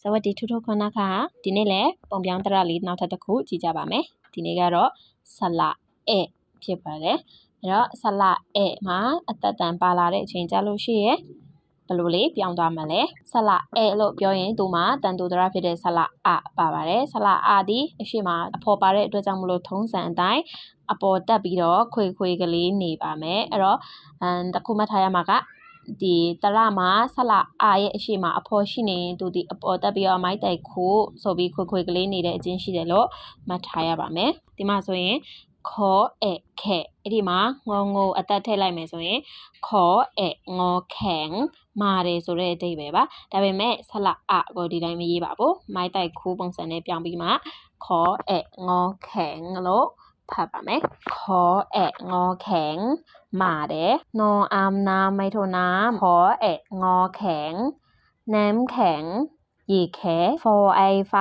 ။ဇဝတီထူထူခွန်နာခါဒီနေ့လည်းပုံပြောင်းတရလေးနောက်ထပ်တစ်ခုကြည့်ကြပါမယ်။ဒီနေ့ကတော့ဆလာအဲဖြစ်ပါတယ်။အဲ့တော့ဆလာအဲမှာအသက်တန်ပါလာတဲ့အချိန်ကြလို့ရှိရဲ့ဘယ်လိုလေးပြောင်းသွားမလဲ။ဆလာအဲလို့ပြောရင်သူမှာတန်တူတရဖြစ်တဲ့ဆလာအပါပါတယ်။ဆလာအသည်အရှိမအဖော်ပါတဲ့အတွက်ကြောင့်မလို့ထုံးစံအတိုင်းအပေါ်တက်ပြီးတော့ခွေခွေကလေးနေပါမယ်။အဲ့တော့အမ်တခုမှတ်ထားရမှာက ဒီတရမှာဆလာအာရဲ့အရှိမအဖော်ရှိနေရင်သူဒီအပေါ်တက်ပြီးတော့မိုက်တိုက်ခိုးဆိုပြီးခွေခွေကလေးနေတဲ့အချင်းရှိတယ်လို့မှတ်ထားရပါမယ်ဒီမှာဆိုရင်ခေါ်အဲခဲအဲ့ဒီမှာငေါငိုအသက်ထည့်လိုက်မယ်ဆိုရင်ခေါ်အဲငေါခဲငမာတယ်ဆိုတဲ့အဓိပ္ပာယ်ပါဒါပေမဲ့ဆလာအကိုဒီတိုင်းမရေးပါဘူးမိုက်တိုက်ခိုးပုံစံနဲ့ပြောင်းပြီးမှခေါ်အဲငေါခဲ ငလို့ဖတ်ပါမယ်ခေါ်အဲငေါခဲင มาเดนออามน้ำไม่โทน้ำขอเอะงอแข็ง น้ำแข็ง หยีแขฟอไอไฟ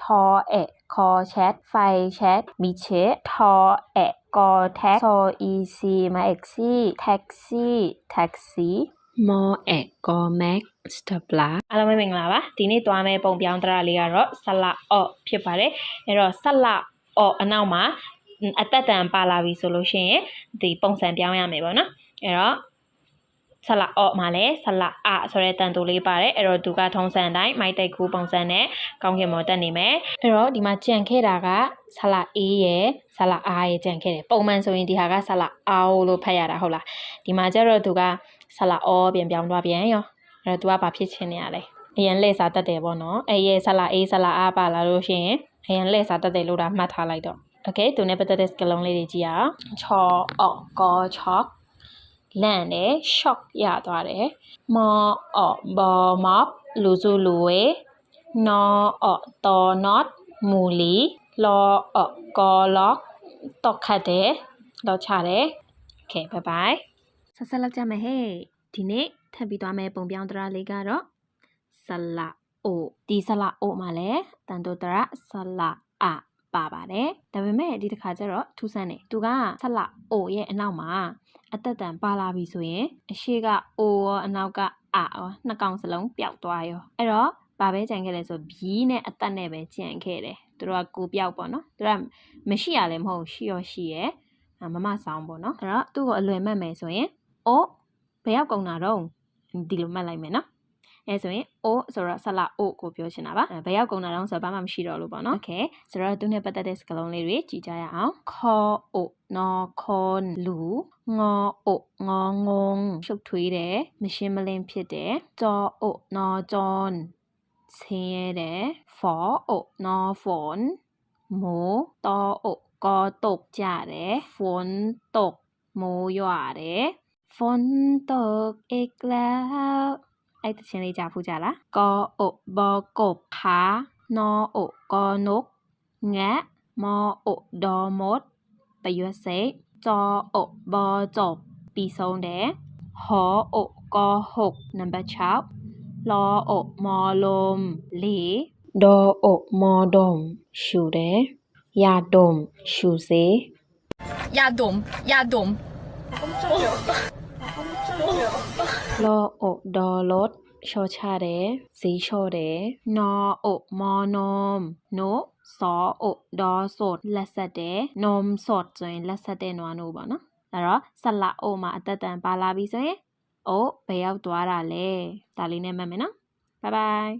ชอเอะคอแชท ไฟแชท มีเชทอเอะกอแท็กซออีซีมาเอ็กซี่แท็กซี่แท็กซี่မောအက်ကောမက်စတပလာအားလုံးပဲမင်္ဂလာပါဒီနေ့သွားမယ့်ပုံပြောင်းတရလေးကတော့ဆလာအော့ဖြစ်ပါတယ်အဲ့တော့ဆလာအော့အနောက်မှာ အသက်တန်ပါလာပြီဆိုလို့ရှိရင်ဒီပုံစံပြောင်းရမယ်ပေါ့နော်အဲ့တော့ဆလာအော့မှာလဲဆလာအဆိုတဲ့တန်တူလေးပါတယ်အဲ့တော့သူကထုံးစံတိုင်းမိုက်တိတ်ကူးပုံစံနဲ့ကောင်းကင်မော်တက်နေမယ်အဲ့တော့ဒီမှာကြံခဲ့တာကဆလာအေးရယ်ဆလာအားရယ်ကြံခဲ့တယ်ပုံမှန်ဆိုရင်ဒီဟာကဆလာအောလို့ဖတ်ရတာဟုတ်လားဒီမှာကျတော့သူကဆလာအောပြန်ပြောင်းသွားပြန်ရောအဲ့တော့သူကဘာဖြစ်ချင်နေရလဲအရင်လက်စားတက်တယ်ပေါ့နော်အဲ့ရဲ့ဆလာအေးဆလာအားပါလာလို့ရှိရင်အရင်လက်စားတက်တယ်လို့ဒါမှတ်ထားလိုက်တော့ Okay သူနဲ့ပတ်သက်တဲ့စကားလုံးလေးတွေကြည့်အောင်ချောအော့ကောချော့လန့်တယ် shock ရသွားတယ်မောအော့ဘောမော့လူစုလူဝေနောအော့တော် not မူလီလောအော့ကောလော့တော့ခတ်တယ်တော့ချတယ် Okay bye bye ဆက်ဆက်လောက်ကြမယ်ဟဲ့ဒီနေ့ထပ်ပြီးသွားမယ်ပုံပြောင်းတရာလေးကတော့ဆလာအိုဒီဆလာအိုမှာလဲတန်တိုတရာဆလာအ ပါပါတယ်ဒါပေမဲ့ဒီတစ်ခါကျတော့ထူးဆန်းတယ်သူကဆက်လာအိုရဲ့အနောက်မှာအသက်တန်ပါလာပြီဆိုရင်အရှိကအိုရောအနောက်ကအရောနှစ်ကောင်စလုံးပျောက်သွားရောအဲ့တော့ဘာပဲကြံခဲ့လဲဆိုဘီးနဲ့အသက်နဲ့ပဲကြံခဲ့တယ်သူတို့ကကိုပြောက်ပေါ့နော်သူကမရှိရလည်းမဟုတ်ရှိရောရှိရယ်မမဆောင်ပေါ့နော်အဲ့တော့သူ့ကိုအလွယ်မှတ်မယ်ဆိုရင်အိုဘယ်ရောက်ကုန်တာတော့ဒီလိုမှတ်လိုက်မယ်နော် အဲဆိုရင်အိုဆိုတော့ဆလာအိုကိုပြောချင်တာပါဘယ်ရောက်ကုန်တာတော့ဆိုတော့ဘာမှမရှိတော့လို့ပေါ့နော်โอเคဆိုတော့သူနဲ့ပတ်သက်တဲ့စကားလုံးလေးတွေကြည့်ကြရအောင်ခေါ်အိုနော်ခွန်လူငေါအိုငေါငုံရှုပ်ထွေးတယ်မရှင်းမလင်းဖြစ်တယ်ကြောအိုနော်ဂျွန်ဆင်းရဲတယ်ဖောအိုနော်ဖွန်မိုးတောအိုကောတုတ်ကြတယ်ဖွန်တုတ်မိုးရွာတယ်ဖွန်တုတ်อีกแล้ว ไอ้တခြင်းလေးကြားဖူးကြလားကောအိုဘောကုတ်ဖာနောအိုะမောအိုဒေါ်မတ်ပယွတ်จอโอบอจบปีโซนเดหอโอกอหกนัมเบอร์ชาบลอโอมอลมหลีดอโอมอดมชูเดยาดมชูเซยาดมยาดม လောအိုဒေါ်လော့ရှော့ချတယ်ဈေးလျှော့တယ်နော်အိုမော်နုံနို့စောအိုဒေါ်ဆိုလက်ဆက်တယ်နုံစော့ဆိုရင်လက်ဆက်တဲ့နွားနို့ပေါ့နော်အဲ့တော့ဆက်လာအိုမှာအသက်တန်ပါလာပြီဆိုရင်အိုဘယ်ရောက်သွားတာလဲဒါလေးနဲ့မှတ်မယ်နော်ဘိုင်ဘိုင်